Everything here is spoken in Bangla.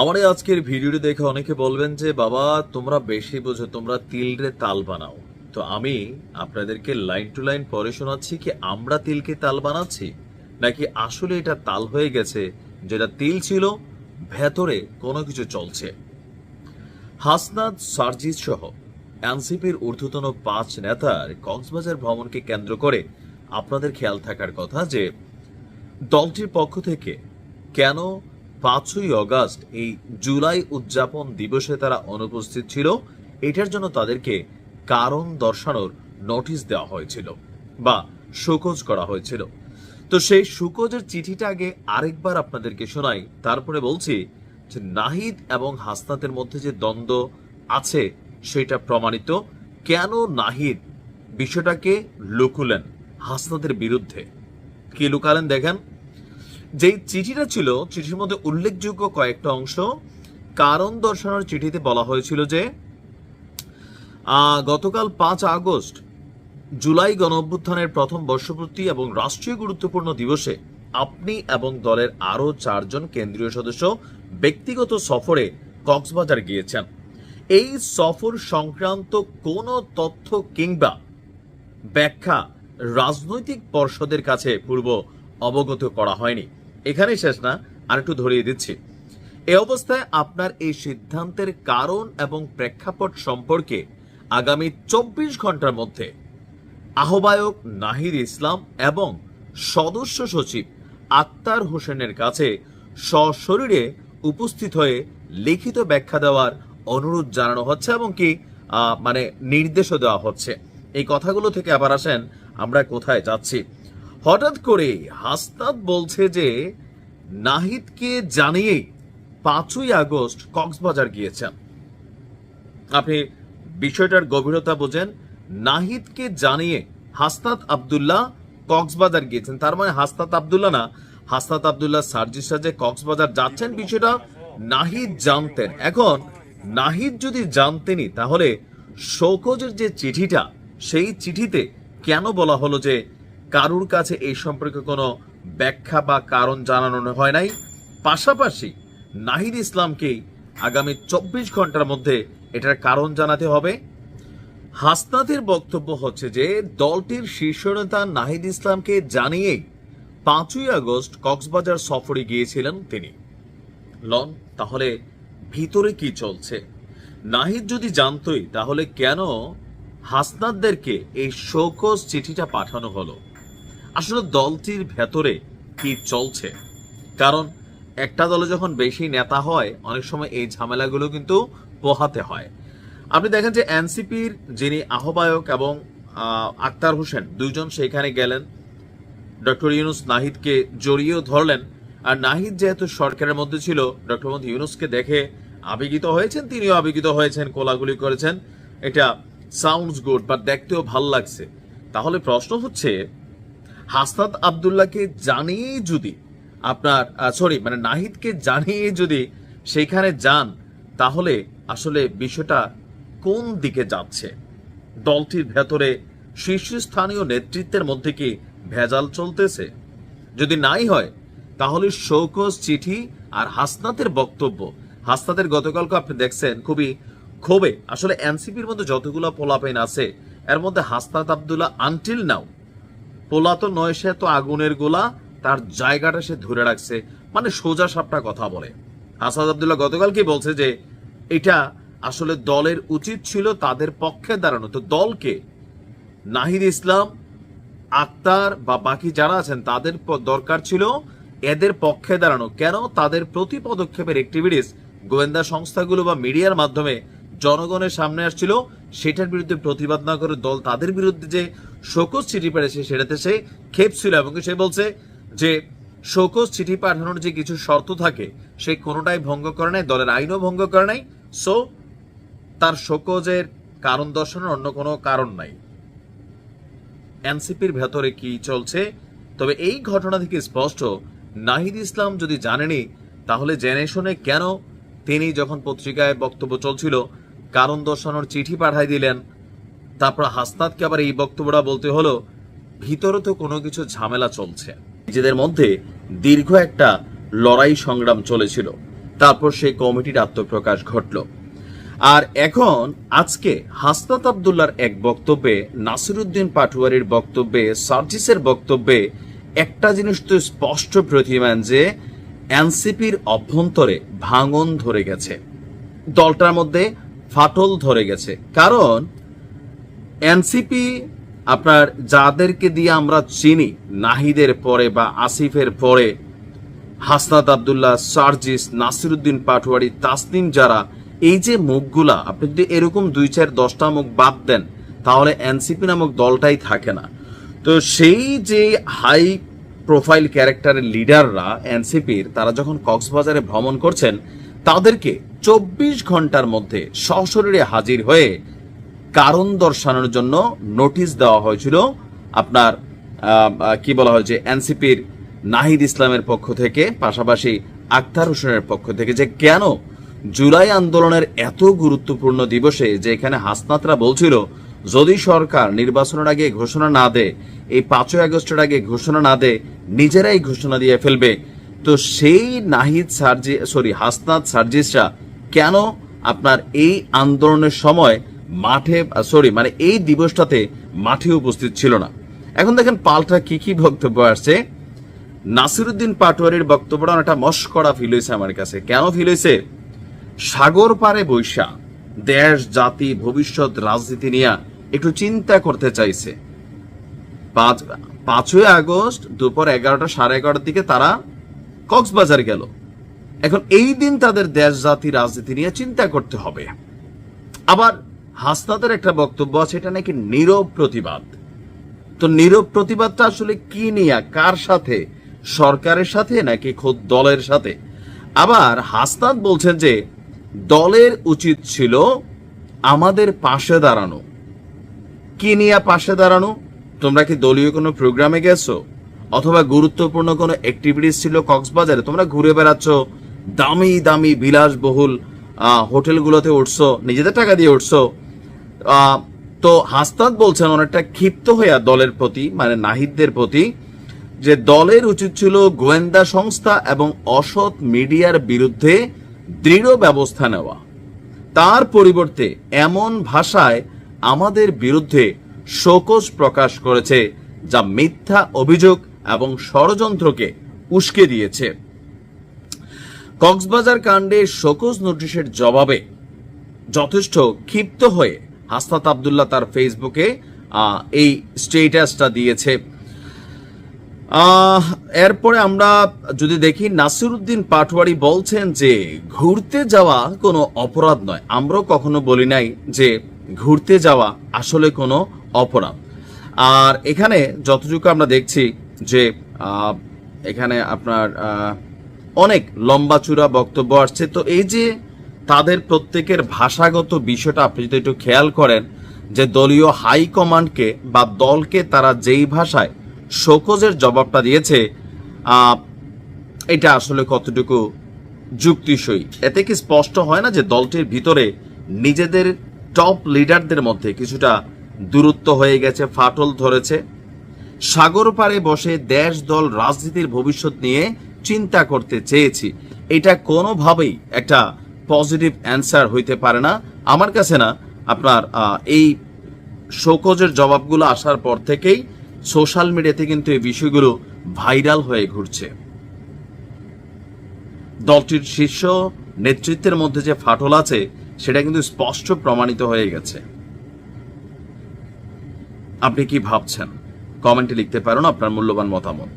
আমার এই আজকের ভিডিওটি দেখে অনেকে বলবেন যে, বাবা, তোমরা বেশি বোঝো, তোমরা তিলরে তাল বানাও। তো আমি আপনাদেরকে লাইন টু লাইন পরে শোনাচ্ছি কি আমরা তিলকে তাল বানাচ্ছি, নাকি আসলে এটা তাল হয়ে গেছে, যেটা তিল ছিল, ভেতরে কোনো কিছু চলছে? হাসনাদ সার্জিস সহ এনসিপির ঊর্ধ্বতন পাঁচ নেতার কক্সবাজার ভ্রমণকে কেন্দ্র করে আপনাদের খেয়াল থাকার কথা যে, দলটির পক্ষ থেকে কেন পাঁচই অগাস্ট এই জুলাই উদযাপন দিবসে তারা অনুপস্থিত ছিল। এটার জন্য তাদেরকে কারণ দর্শানোর নোটিশ দেওয়া হয়েছিল বা শোকজ করা হয়েছিল। তো সেই সুকোজের চিঠিটা আগে আরেকবার আপনাদেরকে শোনাই। তারপরে বলছি যে নাহিদ এবং হাসনাতের মধ্যে যে দ্বন্দ্ব আছে সেটা প্রমাণিত। কেন নাহিদ বিষয়টাকে লুকুলেন হাসনাতের বিরুদ্ধে? কি লুকালেন দেখেন। যেই চিঠিটা ছিল, চিঠির মধ্যে উল্লেখযোগ্য কয়েকটা অংশ। কারণ দর্শানোর চিঠিতে বলা হয়েছিল যে গতকাল পাঁচ আগস্ট, জুলাই গণ অভ্যুত্থানের প্রথম বর্ষপূর্তি এবং রাষ্ট্রীয় গুরুত্বপূর্ণ দিবসে আপনি এবং দলের আরও চারজন কেন্দ্রীয় সদস্য ব্যক্তিগত সফরে কক্সবাজার গিয়েছেন। এই সফর সংক্রান্ত কোনো তথ্য কিংবা ব্যাখ্যা রাজনৈতিক পর্ষদের কাছে পূর্ব অবগত করা হয়নি। এখানেই শেষ না আর একটু ধরিয়ে দিচ্ছি। এ অবস্থায় আপনার এই সিদ্ধান্তের কারণ এবং প্রেক্ষাপট সম্পর্কে আগামী চব্বিশ ঘণ্টার মধ্যে আহ্বায়ক নাহিদ ইসলাম এবং সদস্য সচিব আক্তার হোসেনের কাছে সশরীরে উপস্থিত হয়ে লিখিত ব্যাখ্যা দেওয়ার অনুরোধ জানানো হচ্ছে এবং কি মানে নির্দেশও দেওয়া হচ্ছে। এই কথাগুলো থেকে আবার আসেন, আমরা কোথায় যাচ্ছি? হঠাৎ করে হাসনাত বলছে যে, নাহিদকে জানিয়েই পাঁচই আগস্ট কক্সবাজার গিয়েছেন। আপনি বিষয়টার গভীরতা বোঝেন। নাহিদকে জানিয়ে হাসনাত আব্দুল্লাহ কক্সবাজার গিয়েছেন। তার মানে হাসনাত আব্দুল্লাহ না হাসনাত আবদুল্লাহ সার্জিসা যে কক্সবাজার যাচ্ছেন। বিষয়টা নাহিদ জানতেন। এখন নাহিদ যদি জানতেনই তাহলে শৌকজের যে চিঠিটা, সেই চিঠিতে কেন বলা হলো যে কারুর কাছে এই সম্পর্কে কোনো ব্যাখ্যা বা কারণ জানানো হয় নাই। পাশাপাশি নাহিদ ইসলামকেই আগামী চব্বিশ ঘণ্টার মধ্যে এটার কারণ জানাতে হবে। হাসনাতের বক্তব্য হচ্ছে যে, দলটির শীর্ষ নেতা নাহিদ ইসলামকে জানিয়েই পাঁচই আগস্ট কক্সবাজার সফরে গিয়েছিলেন তিনি। লন, তাহলে ভিতরে কি চলছে? নাহিদ যদি জানতই, তাহলে কেন হাসনাতদেরকে এই শোকজ চিঠিটা পাঠানো হলো? আসলে দলটির ভেতরে কি চলছে? কারণ একটা দলে যখন বেশি নেতা হয়, অনেক সময় এই ঝামেলাগুলো কিন্তু পোহাতে হয়। আপনি দেখেন যে এনসিপির যিনি আহ্বায়ক এবং আক্তার হোসেন, দুইজন সেখানে গেলেন। ডক্টর ইউনুস নাহিদকে জড়িয়েও ধরলেন। আর নাহিদ যেহেতু সরকারের মধ্যে ছিল, ডক্টর মোহাম্মদ ইউনুসকে দেখে আবেগিত হয়েছেন, তিনিও আবেগিত হয়েছেন কোলাগুলি করেছেন। এটা সাউন্ডস গুড বা দেখতেও ভালো লাগছে। তাহলে প্রশ্ন হচ্ছে হাসনাত আবদুল্লাহকে জানিয়েই যদি আপনার সরি মানে নাহিদকে জানিয়ে যদি সেইখানে যান, তাহলে আসলে বিষয়টা কোন দিকে যাচ্ছে? দলটির ভেতরে শীর্ষস্থানীয় নেতৃত্বের মধ্যে কি ভেজাল চলতেছে? যদি নাই হয়, তাহলে শৌকস চিঠি আর হাসনাতের বক্তব্য। হাসনাতের গতকালকে আপনি দেখছেন, খুবই ক্ষোভে। আসলে এনসিপির মধ্যে যতগুলো পোলাপেন আছে, এর মধ্যে হাসনাত আবদুল্লাহ আনটিল নাও পোলা তো নয়, সে তো আগুনের গোলা, তার জায়গাটা সে ধরে রাখছে। মানে সোজা সাপটা কথা বলে। হাসাদ আবদুল্লাহ গতকাল কি বলছে যে, এটা আসলে দলের উচিত ছিল তাদের পক্ষে দাঁড়ানো। তো দলকে নাহিদ ইসলাম, আক্তার বা বাকি যারা আছেন, তাদের দরকার ছিল এদের পক্ষে দাঁড়ানো। কেন? তাদের প্রতি পদক্ষেপের অ্যাক্টিভিটিস গোয়েন্দা সংস্থাগুলো বা মিডিয়ার মাধ্যমে জনগণের সামনে আসছিল। সেটার বিরুদ্ধে প্রতিবাদ না করে দল তাদের বিরুদ্ধে যে শোকজ চিঠি পেড়েছে সেটাতে সে ক্ষেপ ছিল এবং সে বলছে যে শোকজ চিঠি পাঠানোর যে কিছু শর্ত থাকে, সে কোনোটাই ভঙ্গ করে নাই, দলের আইনও ভঙ্গ করে নাই। সো তার শোকজের কারণ দর্শানোর অন্য কোনো কারণ নাই। এনসিপির ভেতরে কি চলছে? তবে এই ঘটনা থেকে স্পষ্ট, নাহিদ ইসলাম যদি জানেনি, তাহলে জেনে শুনে কেন তিনি যখন পত্রিকায় বক্তব্য চলছিল, কারণ দর্শানোর চিঠি পাঠাই দিলেন তারপর হাস্তাদকে আবার এই বক্তব্যটা বলতে হলো, ভিতরে তো কোনো কিছু ঝামেলা চলছে। নিজেদের মধ্যে দীর্ঘ একটা লড়াই সংগ্রাম চলেছিল। তারপর সেই কমিটির আত্মপ্রকাশ ঘটল। আর এখন আজকে হাস্তাত আবদুল্লার এক বক্তব্যে, নাসিরুদ্দিন পাটুয়ারির বক্তব্যে, সার্জিসের বক্তব্যে একটা জিনিস তো স্পষ্ট প্রতিমান যে, এনসিপির অভ্যন্তরে ভাঙন ধরে গেছে। দলটার মধ্যে ফাটল ধরে গেছে। কারণ এনসিপি আপনার যাদেরকে দিয়ে আমরা চিনি, নাহিদের পরে বা আসিফের পরে, হাসনাত আবদুল্লাহ, সার্জিস, নাসিরুদ্দিন পাটোয়ারি, তাসনিম যারা, এই যে মুখগুলা, আপনি যদি এরকম দুই চার দশটা মুখ বাদ দেন, তাহলে এনসিপি নামক দলটাই থাকে না। তো সেই যে হাই প্রোফাইল ক্যারেক্টারের লিডাররা এনসিপির, তারা যখন কক্সবাজারে ভ্রমণ করছেন, তাদেরকে চব্বিশ ঘণ্টার মধ্যে সশরীরে হাজির হয়ে কারণ দর্শানোর জন্য নোটিশ দেওয়া হয়েছিল আপনার কি বলা হয়েছে এনসিপির নাহিদ ইসলামের পক্ষ থেকে, পাশাপাশি আক্তার হোসেনের পক্ষ থেকে যে কেন জুলাই আন্দোলনের এত গুরুত্বপূর্ণ দিবসে যে এখানে হাসনাতরা বলছিল, যদি সরকার নির্বাচনের আগে ঘোষণা না দেয়, এই পাঁচই আগস্টের আগে ঘোষণা না দেয়, নিজেরাই ঘোষণা দিয়ে ফেলবে, তো সেই নাহিদ সার্জি, সরি, হাসনাত সার্জিসরা কেন আপনার এই আন্দোলনের সময় মাঠে সরি মানে এই দিবসটাতে মাঠে উপস্থিত ছিল না। এখন দেখেন পাল্টা কি কি বক্তব্য আসছে। নাসিরুদ্দিন পাটোয়ারির বক্তব্যটা অনেকটা মস্করা ফিল হয়েছে আমার কাছে। কেন ফিল হয়েছে? সাগর পারে বৈশা, দেশ, জাতি, ভবিষ্যৎ, রাজনীতি নিয়ে একটু চিন্তা করতে চাইছে। পাঁচ, পাঁচই আগস্ট দুপুর এগারোটা সাড়ে এগারোটার দিকে তারা কক্সবাজার গেল। এখন এই দিন তাদের দেশ, জাতি, রাজনীতি নিয়ে চিন্তা করতে হবে। আবার হাসনাতের একটা বক্তব্য আছে, এটা নাকি নীরব প্রতিবাদ? তো নীরব প্রতিবাদটা আসলে কি নিয়ে? কার সাথে? সরকারের সাথে নাকি খোদ দলের সাথে? আবার হাসনাত বলছেন যে, দলের উচিত ছিল আমাদের পাশে দাঁড়ানো। কি নিয়ে পাশে দাঁড়ানো? তোমরা কি দলীয় কোনো প্রোগ্রামে গেছো? অথবা গুরুত্বপূর্ণ কোনো অ্যাক্টিভিটিস ছিল কক্সবাজারে? তোমরা ঘুরে বেড়াচ্ছ, দামি দামি বিলাসবহুল হোটেলগুলোতে উঠছো, নিজেদের টাকা দিয়ে উঠছো তো হাসনাত বলছেন, অনেকটা ক্ষিপ্ত হইয়া দলের প্রতি মানে নাহিদদের প্রতি, যে দলের উচিত ছিল গোয়েন্দা সংস্থা এবং অসৎ মিডিয়ার বিরুদ্ধে দৃঢ় ব্যবস্থা নেওয়া। তার পরিবর্তে এমন ভাষায় আমাদের বিরুদ্ধে শোকজ প্রকাশ করেছে, যা মিথ্যা অভিযোগ এবং ষড়যন্ত্রকে উস্কে দিয়েছে। কক্সবাজার কাণ্ডে শোকজ নোটিশের জবাবে যথেষ্ট ক্ষিপ্ত হয়ে হাসনাত আবদুল্লাহ তার ফেসবুকে এই স্টেটাসটা দিয়েছে। এরপরে আমরা যদি দেখি, নাসিরুদ্দিন পাটওয়ারি বলছেন যে, ঘুরতে যাওয়া কোনো অপরাধ নয়। আমরাও কখনো বলি নাই যে, ঘুরতে যাওয়া আসলে কোনো অপরাধ। আর এখানে যতটুকু আমরা দেখছি যে এখানে আপনার অনেক লম্বা চূড়া বক্তব্য আসছে। তো এই যে তাদের প্রত্যেকের ভাষাগত বিষয়টা আপনি যদি একটু খেয়াল করেন, যে দলীয় হাইকমান্ডকে বা দলকে তারা যেই ভাষায় শোকজের জবাবটা দিয়েছে এটা আসলে কতটুকু যুক্তিসই? এতে কি স্পষ্ট হয় না যে দলটির ভিতরে নিজেদের টপ লিডারদের মধ্যে কিছুটা দূরত্ব হয়ে গেছে, ফাটল ধরেছে? সাগর পাড়ে বসে দেশ, দল, রাজনীতির ভবিষ্যৎ নিয়ে চিন্তা করতে চেয়েছি। এটা কোনোভাবেই একটা পজিটিভ অ্যান্সার হইতে পারে না। আমার কাছে না, আপনার এই শোকজের জবাবগুলো আসার পর থেকেই সোশ্যাল মিডিয়াতে কিন্তু এই বিষয়গুলো ভাইরাল হয়ে ঘুরছে। দলটির শীর্ষ নেতৃত্বের মধ্যে যে ফাটল আছে, সেটা কিন্তু স্পষ্ট প্রমাণিত হয়ে গেছে। আপনি কি ভাবছেন? কমেন্টে লিখতে পারেন আপনার মূল্যবান মতামত।